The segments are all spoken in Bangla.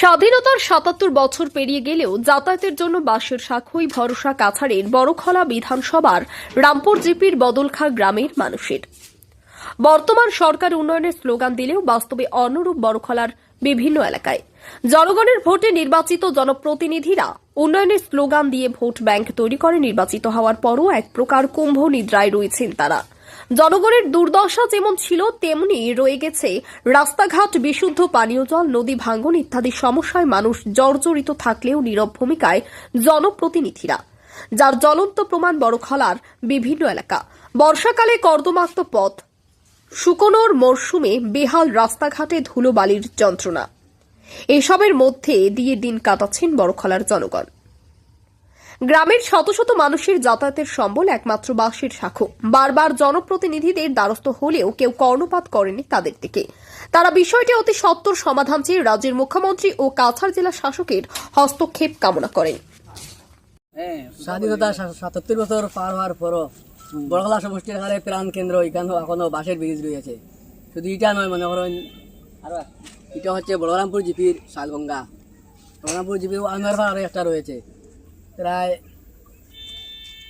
স্বাধীনতার সাতাত্তর বছর পেরিয়ে গেলেও যাতায়াতের জন্য বাসের সাক্ষই ভরসা কাছাড়ের বড়খলা বিধানসভার রামপুর জিপির বদলখা গ্রামের মানুষের। বর্তমান সরকার উন্নয়নের স্লোগান দিলেও বাস্তবে অনুরূপ বড়খলার বিভিন্ন এলাকায়। জনগণের ভোটে নির্বাচিত জনপ্রতিনিধিরা উন্নয়নের স্লোগান দিয়ে ভোট ব্যাংক তৈরি করে নির্বাচিত হওয়ার পরও এক প্রকার কুম্ভ নিদ্রায় রয়েছেন তারা। জনগণের দুর্দশা যেমন ছিল, তেমনি রয়ে গেছে রাস্তাঘাট, বিশুদ্ধ পানীয় জল, নদী ভাঙন ইত্যাদি সমস্যায় মানুষ জর্জরিত থাকলেও নীরব ভূমিকায় জনপ্রতিনিধিরা। যার জ্বলন্ত প্রমাণ বড়খলার বিভিন্ন এলাকা। বর্ষাকালে কর্দমাক্ত পথ। শুকনোর মরশুমে বেহাল রাস্তাঘাটে ধুলোবালির যন্ত্রণা। এসবের মধ্যে দিয়ে দিন কাটাচ্ছেন বড়খলার জনগণ। গ্রামের শত শত মানুষের যাতায়াতের সম্বল একমাত্র বাসের সাক্ষ্য বারবার জনপ্রতিনিধিদের দ্বারস্থ হলেও কেউ কর্ণপাত করেনি তাদের দিকে। তারা বিষয়টি অতি সত্বর সমাধান চেয়ে রাজ্যের মুখ্যমন্ত্রী ও কাছাড় জেলা শাসকের হস্তক্ষেপ কামনা করেন। স্বাধীনতা সা- সাতাত্তর বছর পার হওয়ার পরও বড়খলা সমষ্টির এখানে প্রাণ কেন্দ্র এখানে এখনও বাঁশের ব্রিজ রয়েছে। শুধু এটা নয়, মনে করেন এটা হচ্ছে বলরামপুর জিপির শালগঙ্গা। বলরামপুর জিপির আরও একটা রয়েছে। প্রায়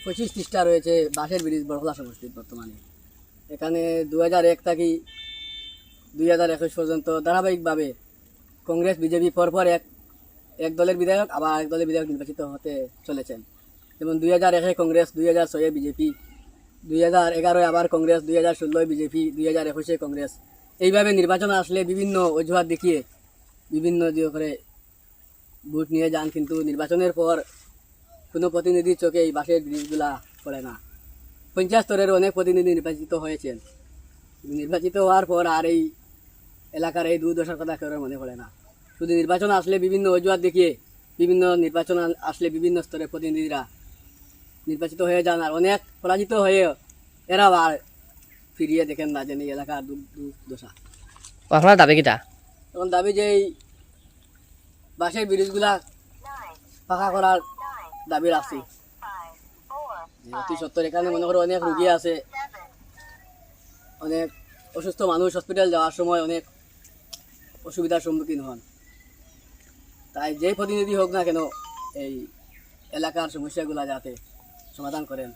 পঁচিশ ত্রিশটা রয়েছে বাঁশের ব্রিজ বড়খলা সমষ্টির বর্তমানে। এখানে দু হাজার এক থাকি দুই হাজার একুশ পর্যন্ত ধারাবাহিকভাবে কংগ্রেস, বিজেপি পরপর এক এক দলের বিধায়ক, আবার এক দলের বিধায়ক নির্বাচিত হতে চলেছেন। যেমন দুই হাজার একে কংগ্রেস দুই হাজার ছয়ে বিজেপি দুই হাজার এগারোয় আবার কংগ্রেস দুই হাজার ষোলোয় বিজেপি দুই হাজার একুশে কংগ্রেস। এইভাবে নির্বাচন আসলে বিভিন্ন অজুহাত দেখিয়ে বিভিন্ন দিয়ে করে ভোট নিয়ে যান, কিন্তু নির্বাচনের পর কোনো প্রতিনিধির চোখে এই বাসের ব্রিজগুলা পড়ে না। পঞ্চায়েত স্তরের অনেক প্রতিনিধি নির্বাচিত হয়েছেন। নির্বাচিত হওয়ার পর আর এই এলাকার এই দুর্দশার কথা কেউ মনে পড়ে না। শুধু নির্বাচন আসলে বিভিন্ন অজুহাত দেখিয়ে বিভিন্ন নির্বাচন আসলে বিভিন্ন স্তরের প্রতিনিধিরা নির্বাচিত হয়ে যান আর অনেক পরাজিত হয়ে এরা আর ফিরিয়ে দেখেন না যে এই এলাকার দুর্দশা। আপনার দাবি কিটা? তখন দাবি যে এই বাসের ব্রিজগুলা পাকা করার দাবি রাখছি অতি সত্তর এখানে মনে করো অনেক রুগী আছে। অনেক অসুস্থ মানুষ হসপিটাল যাওয়ার সময় অনেক অসুবিধার সম্মুখীন হন। তাই যে প্রতিনিধি হোক না কেন এই এলাকার সমস্যাগুলো যাতে সমাধান করেন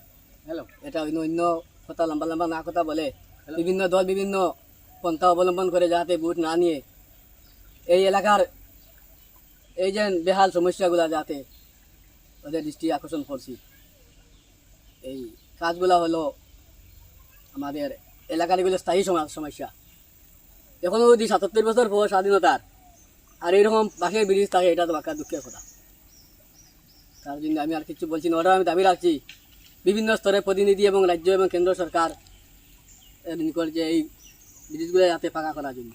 হ্যালো এটা অন্য অন্য কথা লম্বা লম্বা না কথা বলে। বিভিন্ন দল বিভিন্ন পন্থা অবলম্বন করে যাতে ভোট না নিয়ে। এই এলাকার এই যে বেহাল সমস্যাগুলো যাতে ওদের দৃষ্টি আকর্ষণ করছি। এই কাজগুলো হলো আমাদের এলাকার এগুলো স্থায়ী সমস্যা। এখনও যদি সাতাত্তর বছর পর স্বাধীনতার, আর এইরকম বাসের ব্রিজ থাকে, এটা তো বাঁকা দুঃখের কথা। তার জন্য আমি আর কিছু বলছি না। ওটা আমি দাবি রাখছি, বিভিন্ন স্তরের প্রতিনিধি এবং রাজ্য এবং কেন্দ্র সরকার যে এই ব্রিজগুলো যাতে পাকা করার জন্য।